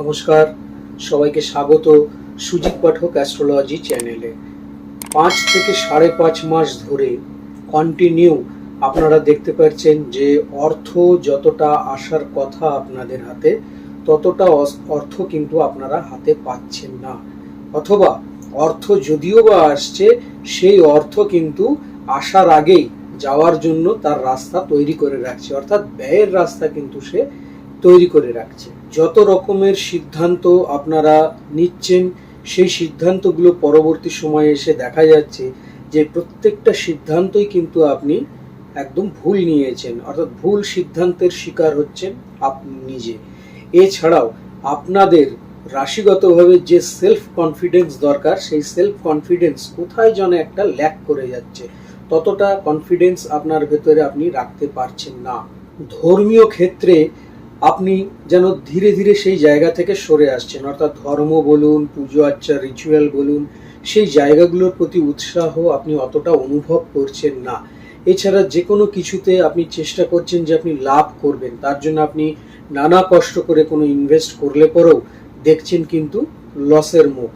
নমস্কার। সবাইকে স্বাগত সুজিত পাঠক অ্যাস্ট্রোলজি চ্যানেলে। পাঁচ থেকে সাড়ে পাঁচ মাস ধরে কন্টিনিউ আপনারা দেখতে পাচ্ছেন যে অর্থ যতটা আসার কথা আপনাদের হাতে, ততটা অর্থ কিন্তু আপনারা হাতে পাচ্ছেন না। অথবা অর্থ যদিও বা আসছে, সেই অর্থ কিন্তু আসার আগেই যাওয়ার জন্য তার রাস্তা তৈরি করে রাখছে। অর্থাৎ ব্যয়ের রাস্তা কিন্তু সে তৈরি করে রাখছে। যত রকমের সিদ্ধান্ত আপনারা নিচ্ছেন, সেই সিদ্ধান্তগুলো পরবর্তী সময়ে এসে দেখা যাচ্ছে যে প্রত্যেকটা সিদ্ধান্তই কিন্তু আপনি একদম ভুল নিয়েছেন। অর্থাৎ ভুল সিদ্ধান্তের শিকার হচ্ছেন আপনি নিজে। এছাড়াও আপনাদের রাশিগতভাবে যে সেলফ কনফিডেন্স দরকার, সেই সেলফ কনফিডেন্স কোথায় যেন একটা ল্যাক করে যাচ্ছে। ততটা কনফিডেন্স আপনার ভেতরে আপনি রাখতে পারছেন না। ধর্মীয় ক্ষেত্রে আপনি যেন ধীরে ধীরে সেই জায়গা থেকে সরে আসছেন, অর্থাৎ ধর্ম বলুন, পুজো আচ্চা রিচুয়াল বলুন, সেই জায়গাগুলোর প্রতি উৎসাহ আপনি অতটা অনুভব করছেন না। এছাড়া যে কোনো কিছুতে আপনি চেষ্টা করছেন যে আপনি লাভ করবেন, তার জন্য আপনি নানা কষ্ট করে কোনো ইনভেস্ট করলে পরেও দেখছেন কিন্তু লসের মুখ।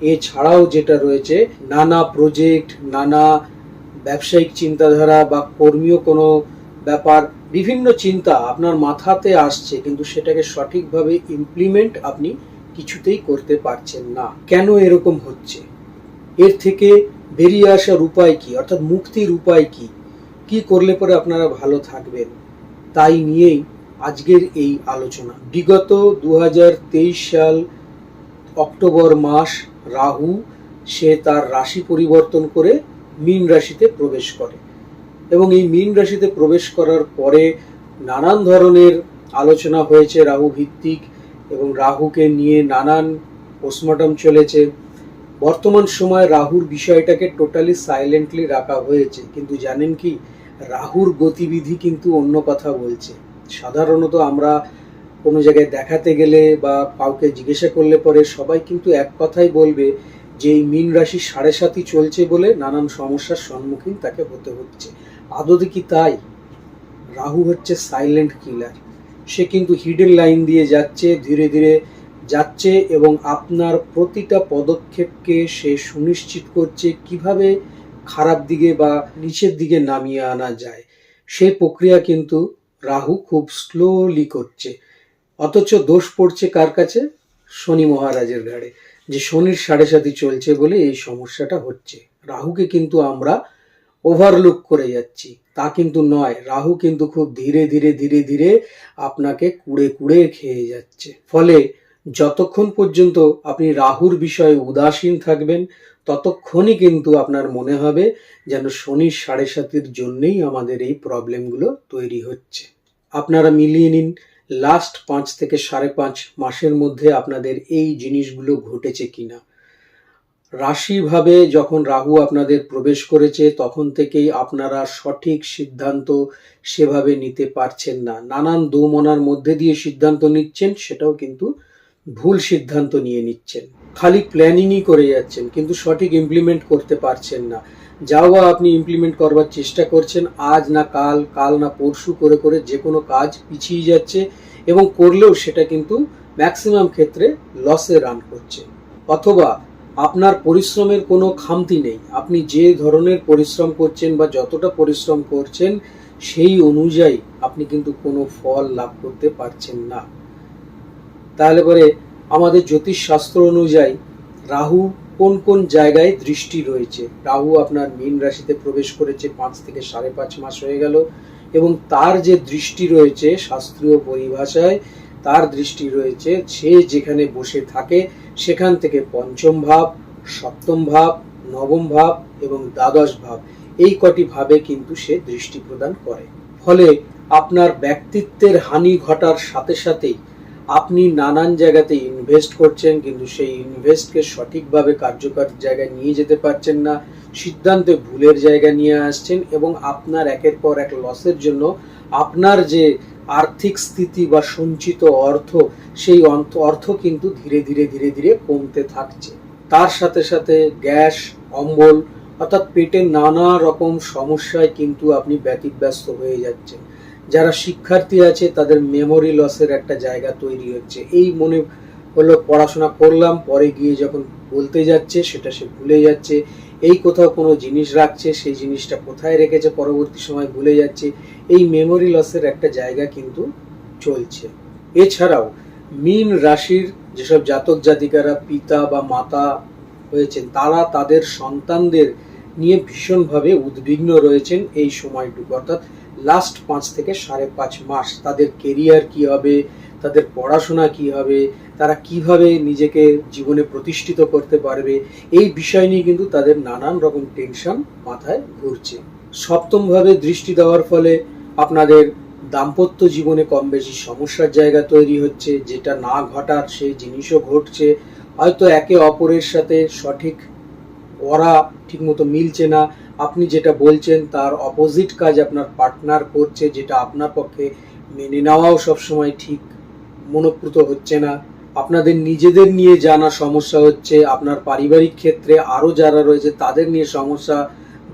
এছাড়াও যেটা রয়েছে, নানা প্রজেক্ট নানা ব্যবসায়িক চিন্তাধারা বা কর্মীয় কোনো ব্যাপার বিভিন্ন চিন্তা আপনার মাথাতে আসছে, কিন্তু সেটাকে সঠিকভাবে ইমপ্লিমেন্ট আপনি কিছুতেই করতে পারছেন না। কেন এরকম হচ্ছে? এর থেকে বেরিয়ে আসার উপায় কি? অর্থাৎ মুক্তির উপায় কি? কি করলে পরে আপনারা ভালো থাকবেন? তাই নিয়েই আজকের এই আলোচনা। বিগত দু হাজার তেইশ সাল অক্টোবর মাস, রাহু, সে তার রাশি পরিবর্তন করে মীন রাশিতে প্রবেশ করে। এবং এই মীন রাশিতে প্রবেশ করার পরে নানান ধরনের আলোচনা হয়েছে রাহু ভিত্তিক এবং রাহুকে নিয়ে নানান পোস্টমর্টম চলেছে। বর্তমান সময় রাহুর বিষয়টাকে টোটালি সাইলেন্টলি রাখা হয়েছে। কিন্তু জানেন কি, রাহুর গতিবিধি কিন্তু অন্য কথা বলছে। সাধারণত আমরা কোনো জায়গায় দেখাতে গেলে বা কাউকে জিজ্ঞাসা করলে পরে সবাই কিন্তু এক কথাই বলবে যে এই মীন রাশি সাড়ে সাতই চলছে বলে নানান সমস্যার সম্মুখীন তাকে হতে হচ্ছে। আদতে কি তাই? রাহু হচ্ছে সাইলেন্ট কিলার সে কিন্তু হিডেন লাইন দিয়ে যাচ্ছে, ধীরে ধীরে যাচ্ছে এবং আপনার প্রতিটা পদক্ষেপকে সে সুনিশ্চিত করছে কীভাবে খারাপ দিকে বা নিচের দিকে নামিয়ে আনা যায়। সেই প্রক্রিয়া কিন্তু রাহু খুব স্লোলি করছে। অথচ দোষ পড়ছে কার কাছে? শনি মহারাজের ঘাড়ে। যে শনির সাড়ে সাথে চলছে বলে এই সমস্যাটা হচ্ছে। রাহুকে কিন্তু আমরা ওভারলুক করে যাচ্ছি। তা কিন্তু নয়, রাহু কিন্তু খুব ধীরে ধীরে ধীরে ধীরে আপনাকে কুড়ে কুড়ে খেয়ে যাচ্ছে। ফলে যতক্ষণ পর্যন্ত আপনি রাহুর বিষয়ে উদাসীন থাকবেন, ততক্ষণই কিন্তু আপনার মনে হবে যেন শনির সাড়ে সাতির জন্যেই আমাদের এই প্রবলেমগুলো তৈরি হচ্ছে। আপনারা মিলিয়ে নিন লাস্ট পাঁচ থেকে সাড়ে পাঁচ মাসের মধ্যে আপনাদের এই জিনিসগুলো ঘটেছে কিনা। রাশিভাবে যখন রাহু আপনাদের প্রবেশ করেছে, তখন থেকেই আপনারা সঠিক সিদ্ধান্ত সেভাবে নিতে পারছেন না। নানান দোমনার মধ্যে দিয়ে সিদ্ধান্ত নিচ্ছেন, সেটাও কিন্তু ভুল সিদ্ধান্ত নিয়ে নিচ্ছেন। খালি প্ল্যানিংই করে যাচ্ছেন, কিন্তু সঠিক ইমপ্লিমেন্ট করতে পারছেন না। যাওয়া আপনি ইমপ্লিমেন্ট করবার চেষ্টা করছেন, আজ না কাল কাল না পরশু করে করে যে কোনো কাজ পিছিয়ে যাচ্ছে এবং করলেও সেটা কিন্তু ম্যাক্সিমাম ক্ষেত্রে লসে রান করছে। অথবা আপনার পরিশ্রমের কোনো খামতি নেই। আপনি যে ধরনের পরিশ্রম করছেন বা যতটা পরিশ্রম করছেন, সেই অনুযায়ী আপনি কিন্তু কোনো ফল লাভ করতে পারছেন না। তাহলে পরে আমাদের জ্যোতিষ শাস্ত্র অনুযায়ী রাহু কোন কোন জায়গায় দৃষ্টি রয়েছে? রাহু আপনার মীন রাশিতে প্রবেশ করেছে পাঁচ থেকে সাড়ে পাঁচ মাস হয়ে গেল এবং তার যে দৃষ্টি রয়েছে শাস্ত্রীয় পরিভাষায় তার দৃষ্টি রয়েছে, সে যেখানে বসে থাকে সেখান থেকে পঞ্চম ভাব, সপ্তম ভাব, নবম ভাব এবং দ্বাদশ ভাব, এই কটি ভাবে কিন্তু সে দৃষ্টি প্রদান করে। ফলে আপনার ব্যক্তিত্বের হানি ঘটার সাথে সাথেই আপনি নানান জায়গাতে ইনভেস্ট করছেন, কিন্তু সেই ইনভেস্টকে সঠিকভাবে কার্যকর জায়গায় নিয়ে যেতে পারছেন না, সিদ্ধান্তে ভুলের জায়গা নিয়ে আসছেন এবং আপনার একের পর এক লসের জন্য আপনার যে আর্থিক স্থিতি বা সঞ্চিত অর্থ, সেই অর্থ কিন্তু ধীরে ধীরে ধীরে ধীরে কমতে থাকছে। তার সাথে সাথে গ্যাস, অম্বল, অর্থাৎ পেটের নানা রকম সমস্যায় কিন্তু আপনি ব্যতিব্যস্ত হয়ে যাচ্ছেন। যারা শিক্ষার্থী আছে, তাদের মেমোরি লসের একটা জায়গা তৈরি হচ্ছে। এই মনে হলো পড়াশোনা করলাম, পরে গিয়ে যখন বলতে যাচ্ছে, সেটা সে ভুলে যাচ্ছে। এই কোথাও কোনো জিনিস রাখছে, সেই জিনিসটা কোথায় রেখেছে, পরবর্তী সময় ভুলে যাচ্ছে, এই মেমোরি লসের একটা জায়গা কিন্তু চলছে। এছাড়াও, মীন রাশির যেসব জাতক জাতিকারা পিতা বা মাতা হয়েছেন, তারা তাদের সন্তানদের নিয়ে ভীষণভাবে উদ্বিগ্ন রয়েছেন এই সময়টুকু। অর্থাৎ লাস্ট পাঁচ থেকে সাড়ে পাঁচ মাস তাদের কেরিয়ার কি হবে তাদের পড়াশোনা কি হবে, তারা কীভাবে নিজেকে জীবনে প্রতিষ্ঠিত করতে পারবে, এই বিষয় নিয়ে কিন্তু তাদের নানান রকম টেনশন মাথায় ঘুরছে। সপ্তমভাবে দৃষ্টি দেওয়ার ফলে আপনাদের দাম্পত্য জীবনে কম বেশি সমস্যার জায়গা তৈরি হচ্ছে, যেটা না ঘটার সেই জিনিসও ঘটছে। হয়তো একে অপরের সাথে সঠিক ওরা ঠিকমতো মিলছে না। আপনি যেটা বলছেন, তার অপোজিট কাজ আপনার পার্টনার করছে, যেটা আপনার পক্ষে মেনে নেওয়াও সবসময় ঠিক মনোপ্রুত হচ্ছে না। আপনাদের নিজেদের নিয়ে জানা সমস্যা হচ্ছে। আপনার পারিবারিক ক্ষেত্রে আরও যারা রয়েছে, তাদের নিয়ে সমস্যা।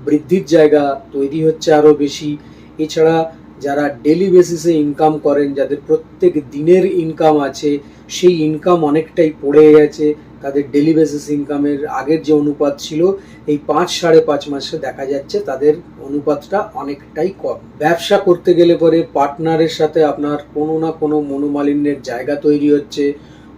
বৃদ্ধির জায়গা তৈরি হচ্ছে আরও বেশি। এছাড়া যারা ডেলি বেসিসে ইনকাম করেন, যাদের প্রত্যেক দিনের ইনকাম আছে, সেই ইনকাম অনেকটাই পড়ে গেছে। তাদের ডেলি বেসিস ইনকামের আগের যে অনুপাত ছিল, এই পাঁচ সাড়ে পাঁচ মাসে দেখা যাচ্ছে তাদের অনুপাতটা অনেকটাই কম। ব্যবসা করতে গেলে পরে পার্টনারের সাথে আপনার কোনো না কোনো মনোমালিন্যের জায়গা তৈরি হচ্ছে,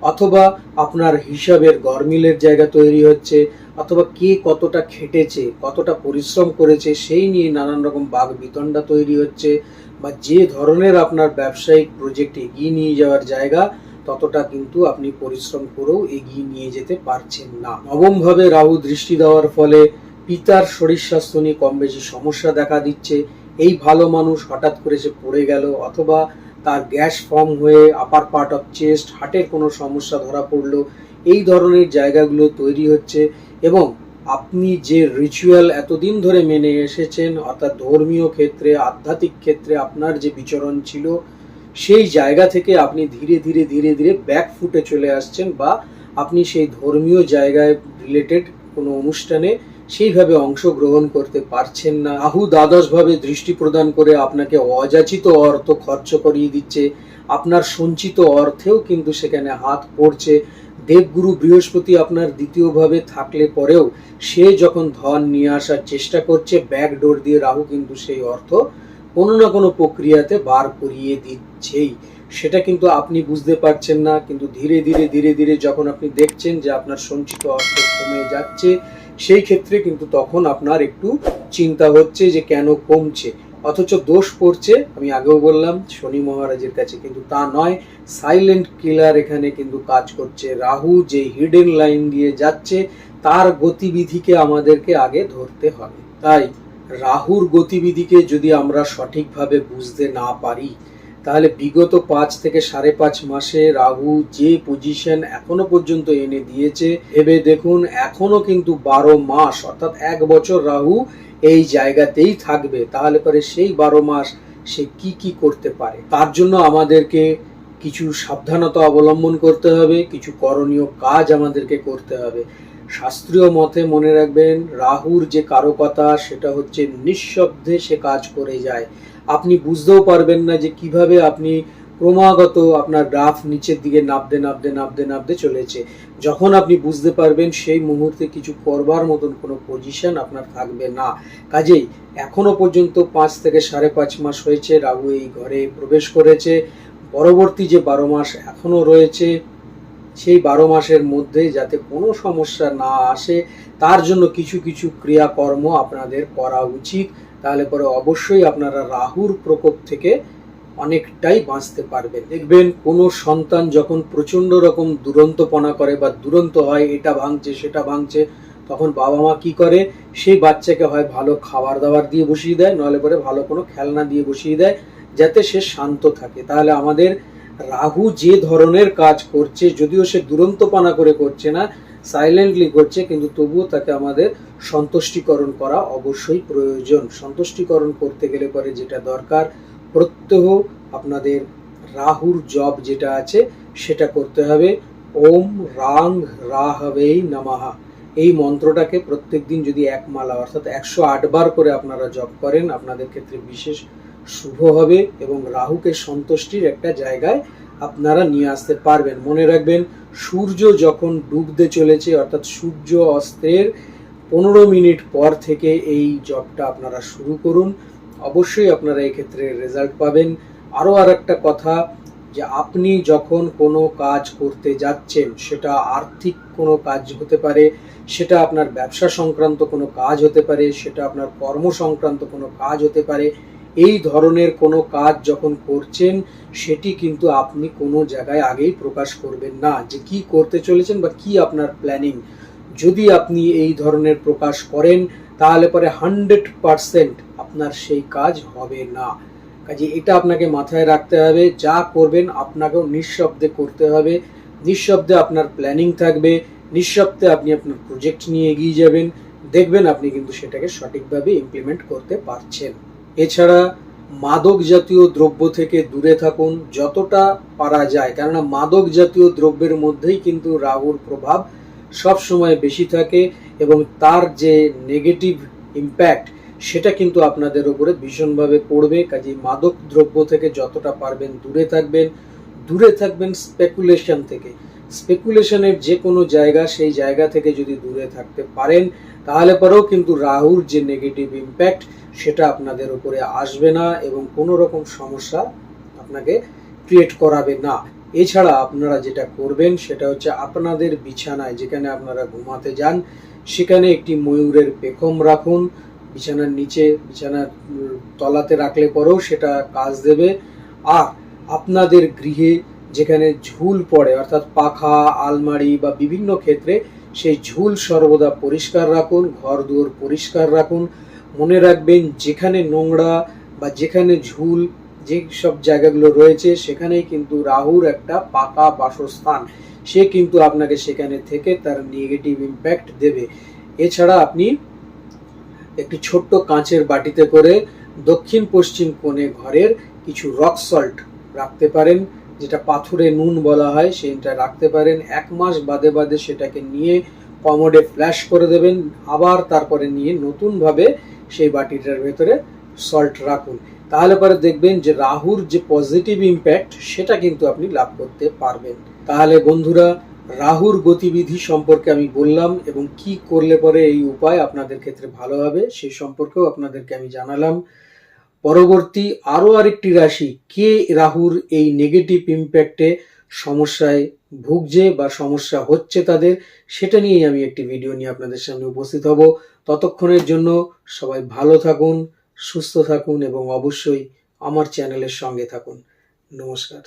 অথবা আপনার হিসাবের গরমিলের জায়গা তৈরি হচ্ছে, অথবা কে কতটা খেটেছে, কতটা পরিশ্রম করেছে, সেই নিয়ে নানান রকম বাঘ বিতণ্ডা তৈরি হচ্ছে। বা যে ধরনের আপনার ব্যবসায়িক প্রজেক্ট এগিয়ে নিয়ে যাওয়ার জায়গা, ততটা কিন্তু আপনি পরিশ্রম করেও এগিয়ে নিয়ে যেতে পারছেন না। নবমভাবে রাহু দৃষ্টি দেওয়ার ফলে পিতার শরীর স্বাস্থ্য নিয়ে কম বেশি সমস্যা দেখা দিচ্ছে। এই ভালো মানুষ হঠাৎ করে সে পড়ে গেল অথবা তার গ্যাস ফর্ম হয়ে আপার পার্ট অফ চেস্ট হার্টের কোনো সমস্যা ধরা পড়ল। এই ধরনের জায়গাগুলো তৈরি হচ্ছে এবং আপনি যে রিচুয়াল এতদিন ধরে মেনে এসেছেন, অর্থাৎ ধর্মীয় ক্ষেত্রে, আধ্যাত্মিক ক্ষেত্রে আপনার যে বিচরণ ছিল, সেই জায়গা থেকে আপনি ধীরে ধীরে ধীরে ধীরে ব্যাক ফুটে চলে আসছেন বা আপনি সেই ধর্মীয় জায়গায় রিলেটেড কোনো অনুষ্ঠানে সেইভাবে অংশগ্রহণ করতে পারছেন না। রাহু দ্বাদশভাবে দৃষ্টি প্রদান করে আপনাকে অযাচিত অর্থ খরচ করিয়ে দিচ্ছে। আপনার সঞ্চিত অর্থেও কিন্তু সেখানে হাত পড়ছে। দেবগুরু বৃহস্পতি আপনার দ্বিতীয়ভাবে থাকলে পরেও সে যখন ধন নিয়ে আসার চেষ্টা করছে ব্যাক ডোর দিয়ে রাহু কিন্তু সেই অর্থ কোনো না কোনো প্রক্রিয়াতে বার করিয়ে দিচ্ছেই। সেটা কিন্তু আপনি বুঝতে পারছেন না, কিন্তু ধীরে ধীরে ধীরে ধীরে যখন আপনি দেখছেন যে আপনার সঞ্চিত অর্থ কমে যাচ্ছে, সেই ক্ষেত্রে কিন্তু তখন আপনার একটু চিন্তা হচ্ছে যে কেন কমছে। অথচ দোষ পড়ছে, আমি আগেও বললাম, শনি মহারাজের কাছে, কিন্তু তা নয়। সাইলেন্ট কিলার এখানে কিন্তু কাজ করছে। রাহু যে হিডেন লাইন দিয়ে যাচ্ছে, তার গতিবিধিকে আমাদেরকে আগে ধরতে হবে। তাই রাহুর গতিবিধিকে যদি আমরা সঠিকভাবে বুঝতে না পারি তাহলে বিগত পাঁচ থেকে সাড়ে পাঁচ মাসে রাহু যে পজিশন এখনও পর্যন্ত এনে দিয়েছে, ভেবে দেখুন এখনও কিন্তু বারো মাস, অর্থাৎ এক বছর রাহু এই জায়গাতেই থাকবে। তাহলে পরে সেই বারো মাস সে কি কি করতে পারে? তার জন্য আমাদেরকে কিছু সাবধানতা অবলম্বন করতে হবে, কিছু করণীয় কাজ আমাদেরকে করতে হবে। শাস্ত্রীয় মতে মনে রাখবেন, রাহুর যে কারকতা, সেটা হচ্ছে নিঃশব্দে সে কাজ করে যায়। আপনি বুঝতেও পারবেন না যে কীভাবে আপনি ক্রমাগত আপনার গ্রাফ নিচের দিকে নাবতে নাবতে নাবতে নাবতে চলেছে। যখন আপনি বুঝতে পারবেন সেই মুহূর্তে কিছু করবার মতন কোনো পজিশন আপনার থাকবে না। কাজেই এখনও পর্যন্ত পাঁচ থেকে সাড়ে পাঁচ মাস হয়েছে, রাহু এই ঘরে প্রবেশ করেছে। পরবর্তী যে বারো মাস এখনও রয়েছে, সেই বারো মাসের মধ্যে যাতে কোনো সমস্যা না আসে, তার জন্য কিছু কিছু ক্রিয়াকর্ম আপনাদের করা উচিত। তাহলে পরে অবশ্যই আপনারা রাহুর প্রকোপ থেকে অনেকটাই বাঁচতে পারবেন। দেখবেন কোনো সন্তান যখন প্রচণ্ড রকম দুরন্তপনা করে বা দুরন্ত হয়, এটা ভাঙছে, সেটা ভাঙছে, তখন বাবা মা কি করে? সেই বাচ্চাকে হয় ভালো খাবার দাবার দিয়ে বসিয়ে দেয়, নইলে পরে ভালো কোনো খেলনা দিয়ে বসিয়ে দেয়, যাতে সে শান্ত থাকে। তাহলে আমাদের রাহু যে ধরনের কাজ করছে, যদিও সে দুরন্তপনা করে করছে না সাইলেন্টলি করছে কিন্তু তবুও তাকে আমাদের সন্তুষ্টিকরণ করা অবশ্যই প্রয়োজন। সন্তুষ্টিকরণ করতে গেলে পরে যেটা দরকার, প্রত্যহ আপনাদের রাহুর জব যেটা আছে, সেটা করতে হবে। ওম রাং রাহবেই নামাহা এই মন্ত্রটাকে প্রত্যেকদিন যদি এক মালা, অর্থাৎ একশো আট বার করে আপনারা জপ করেন, আপনাদের ক্ষেত্রে বিশেষ শুভ হবে এবং রাহুকে সন্তুষ্টির একটা জায়গায় আপনারা নিয়ে আসতে পারবেন। মনে রাখবেন, সূর্য যখন ডুবতে চলেছে, অর্থাৎ সূর্য অস্তের পনেরো মিনিট পর থেকে এই জবটা আপনারা শুরু করুন। অবশ্যই আপনারা এক্ষেত্রে রেজাল্ট পাবেন। আরও আর একটা কথা, যে আপনি যখন কোনো কাজ করতে যাচ্ছেন, সেটা আর্থিক কোনো কাজ হতে পারে, সেটা আপনার ব্যবসা সংক্রান্ত কোনো কাজ হতে পারে, সেটা আপনার কর্ম সংক্রান্ত কোনো কাজ হতে পারে এই ধরনের কোনো কাজ যখন করছেন, সেটি কিন্তু আপনি কোনো জায়গায় আগেই প্রকাশ করবেন না। যে কি করতে চলেছেন বা কি আপনার প্ল্যানিং যদি আপনি এই ধরনের প্রকাশ করেন, তাহলে পরে হান্ড্রেড পারসেন্ট আপনার সেই কাজ হবে না। কাজে এটা আপনাকে মাথায় রাখতে হবে, যা করবেন আপনাকেও নিঃশব্দে করতে হবে। নিঃশব্দে আপনার প্ল্যানিং থাকবে, নিঃশব্দে আপনি আপনার প্রজেক্ট নিয়ে এগিয়ে যাবেন। দেখবেন আপনি কিন্তু সেটাকে সঠিকভাবে ইমপ্লিমেন্ট করতে পারছেন। এছাড়া মাদক জাতীয় দ্রব্য থেকে দূরে থাকুন যতটা পারা যায়। কেননা মাদক জাতীয় দ্রব্যের মধ্যেই কিন্তু রাহুর প্রভাব সব সময় বেশি থাকে এবং তার যে নেগেটিভ ইম্প্যাক্ট সেটা কিন্তু আপনাদের উপরে ভীষণভাবে পড়বে। কাজেই মাদক দ্রব্য থেকে যতটা পারবেন দূরে থাকবেন। দূরে থাকবেন স্পেকুলেশন থেকে। স্পেকুলেশনের যে কোনো জায়গা সেই জায়গা থেকে যদি দূরে থাকতে পারেন, তাহলে পরেও কিন্তু রাহুর যে নেগেটিভ ইম্প্যাক্ট সেটা আপনাদের উপরে আসবে না এবং কোনো রকম সমস্যা আপনাকে ক্রিয়েট করাবে না। এছাড়া আপনারা যেটা করবেন সেটা হচ্ছে আপনাদের বিছানায় যেখানে আপনারা ঘুমাতে যান, সেখানে একটি ময়ূরের পেখম রাখুন, বিছানার নিচে, বিছানার তলাতে রাখলে পরেও সেটা কাজ দেবে। আর আপনাদের গৃহে যেখানে ঝুল পড়ে, অর্থাৎ পাখা, আলমারি বা বিভিন্ন ক্ষেত্রে সেই ঝুল সর্বদা পরিষ্কার রাখুন, ঘর দুয়ার পরিষ্কার রাখুন। মনে রাখবেন যেখানে নোংরা বা যেখানে ঝুল যে সব জায়গাগুলো রয়েছে, সেখানেই কিন্তু রাহুর একটা পাকা বাসস্থান। সে কিন্তু আপনাকে সেখানে থেকে তার নেগেটিভ ইম্প্যাক্ট দেবে। এছাড়া আপনি একটি ছোট্ট কাঁচের বাটিতে করে দক্ষিণ পশ্চিম কোণে ঘরের কিছু রক সল্ট রাখতে পারেন। যেটা পাথুরে নুন বলা হয়, সেটা রাখতে পারেন। এক মাস বাদে বাদে সেটাকে নিয়ে কমোডে ফ্ল্যাশ করে দেবেন। আবার তারপরে নিয়ে নতুনভাবে সেই বাটিটার ভেতরে সল্ট রাখুন। তাহলে পরে দেখবেন যে রাহুর যে পজিটিভ ইম্প্যাক্ট সেটা কিন্তু আপনি লাভ করতে পারবেন। তাহলে বন্ধুরা, রাহুর গতিবিধি সম্পর্কে আমি বললাম এবং কি করলে পরে এই উপায় আপনাদের ক্ষেত্রে ভালো হবে সেই সম্পর্কেও আপনাদেরকে আমি জানালাম। পরবর্তী আরও আরেকটি রাশি কে রাহুর এই নেগেটিভ ইম্প্যাক্টে সমস্যায় ভুগছে বা সমস্যা হচ্ছে তাদের, সেটা নিয়েই আমি একটি ভিডিও নিয়ে আপনাদের সামনে উপস্থিত হব। ততক্ষণের জন্য সবাই ভালো থাকুন, সুস্থ থাকুন এবং অবশ্যই আমার চ্যানেলের সঙ্গে থাকুন। নমস্কার।